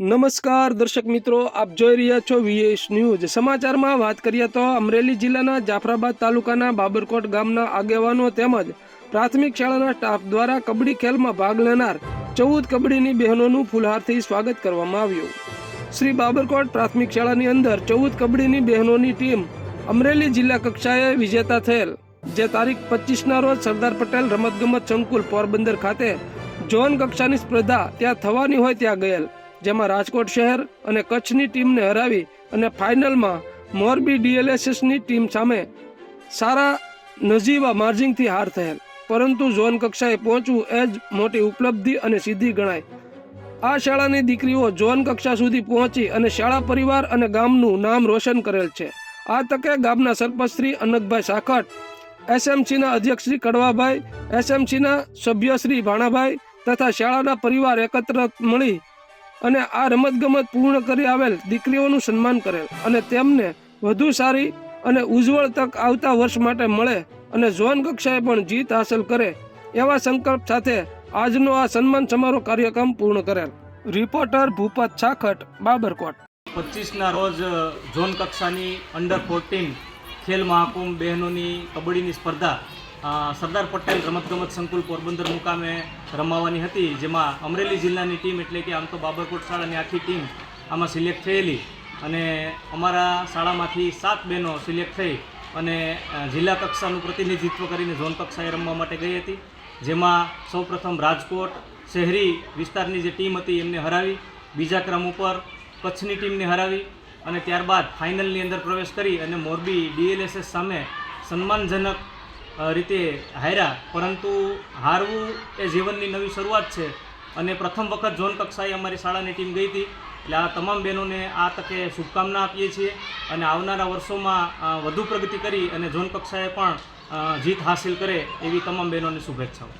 નમસ્કાર દર્શક મિત્રો, આપ જોઈ રહ્યા છો વીએસ ન્યૂઝ સમાચારમાં વાત કરીએ તો અમરેલી જિલ્લાના જાફરાબાદ તાલુકાના બાબરકોટ ગામના આગેવાનો તેમજ પ્રાથમિક શાળાના સ્ટાફ દ્વારા કબડ્ડી ખેલમાં ભાગ લેનાર ચૌદ કબડ્ડીની બહેનોનું ફુલહારથી સ્વાગત કરવામાં આવ્યું. શ્રી બાબરકોટ પ્રાથમિક શાળાની અંદર ચૌદ કબડ્ડીની બહેનોની ટીમ અમરેલી જિલ્લા કક્ષાએ વિજેતા થયેલ, જે તારીખ પચીસના રોજ સરદાર પટેલ રમતગમત સંકુલ પોરબંદર ખાતે ઝોન કક્ષાની સ્પર્ધા ત્યાં થવાની હોય ત્યાં ગયેલ. જેમાં રાજકોટ શહેર અને કચ્છની ટીમને હરાવી અને ફાઇનલમાં મોરબી ડીએલએસએસની ટીમ સામે સારા નજીવા માર્જિંગથી હાર થયેલ. પરંતુ ઝોન કક્ષાએ પહોંચવું એ જ મોટી ઉપલબ્ધિ અને સિદ્ધિ ગણાય. આ શાળાની દીકરીઓ ઝોન કક્ષા સુધી પહોંચી અને શાળા પરિવાર અને ગામનું નામ રોશન કરેલ છે. આ તકે ગામના સરપંચ શ્રી અનકભાઈ સાખટ એસએમસીના અધ્યક્ષ શ્રી કડવાભાઈ એસએમસીના સભ્ય શ્રી ભાણાભાઈ તથા શાળાના પરિવાર એકત્ર મળી અને આ રમતગમત પૂર્ણ કરી આવેલ દીકરીઓનું સન્માન કરેલ. અને તેમને વધુ સારી અને ઉજ્જવળ તક આવતા વર્ષ માટે મળે અને ઝોન કક્ષાએ પણ જીત હાંસલ કરે એવા સંકલ્પ સાથે આજનો આ સન્માન સમારોહ કાર્યક્રમ પૂર્ણ કરેલ. રિપોર્ટર ભૂપત છાખટ, બાબરકોટ. પચીસના રોજ ઝોન કક્ષાની અંડર ફોર્ટીન ખેલ મહાકુંભ બહેનોની કબડ્ડીની સ્પર્ધા સરદાર પટેલ રમતગમત સંકુલ પોરબંદર મુકામે રમાવાની હતી, જેમાં અમરેલી જિલ્લાની ટીમ એટલે કે આમ તો બાબરકોટ શાળાની આખી ટીમ આમાં સિલેક્ટ થયેલી અને અમારા શાળામાંથી સાત બહેનો સિલેક્ટ થઈ અને જિલ્લા કક્ષાનું પ્રતિનિધિત્વ કરીને ઝોન કક્ષાએ રમવા માટે ગઈ હતી, જેમાં સૌપ્રથમ રાજકોટ શહેરી વિસ્તારની જે ટીમ હતી એમને હરાવી, બીજા ક્રમ ઉપર કચ્છની ટીમને હરાવી અને ત્યારબાદ ફાઇનલની અંદર પ્રવેશ કરી અને મોરબી ડીએલએસએસ સામે સન્માનજનક રીતે હાર્યા. પરંતુ હારવું એ જીવનની નવી શરૂઆત છે. અને પ્રથમ વખત ઝોન કક્ષાએ અમારી શાળાની ટીમ ગઈ હતી. એટલે આ તમામ બહેનોને આ તકે શુભકામના આપીએ છીએ. અને આવનારા વર્ષોમાં વધુ પ્રગતિ કરી અને ઝોન કક્ષાએ પણ જીત હાંસિલ કરે એવી તમામ બહેનોને શુભેચ્છાઓ.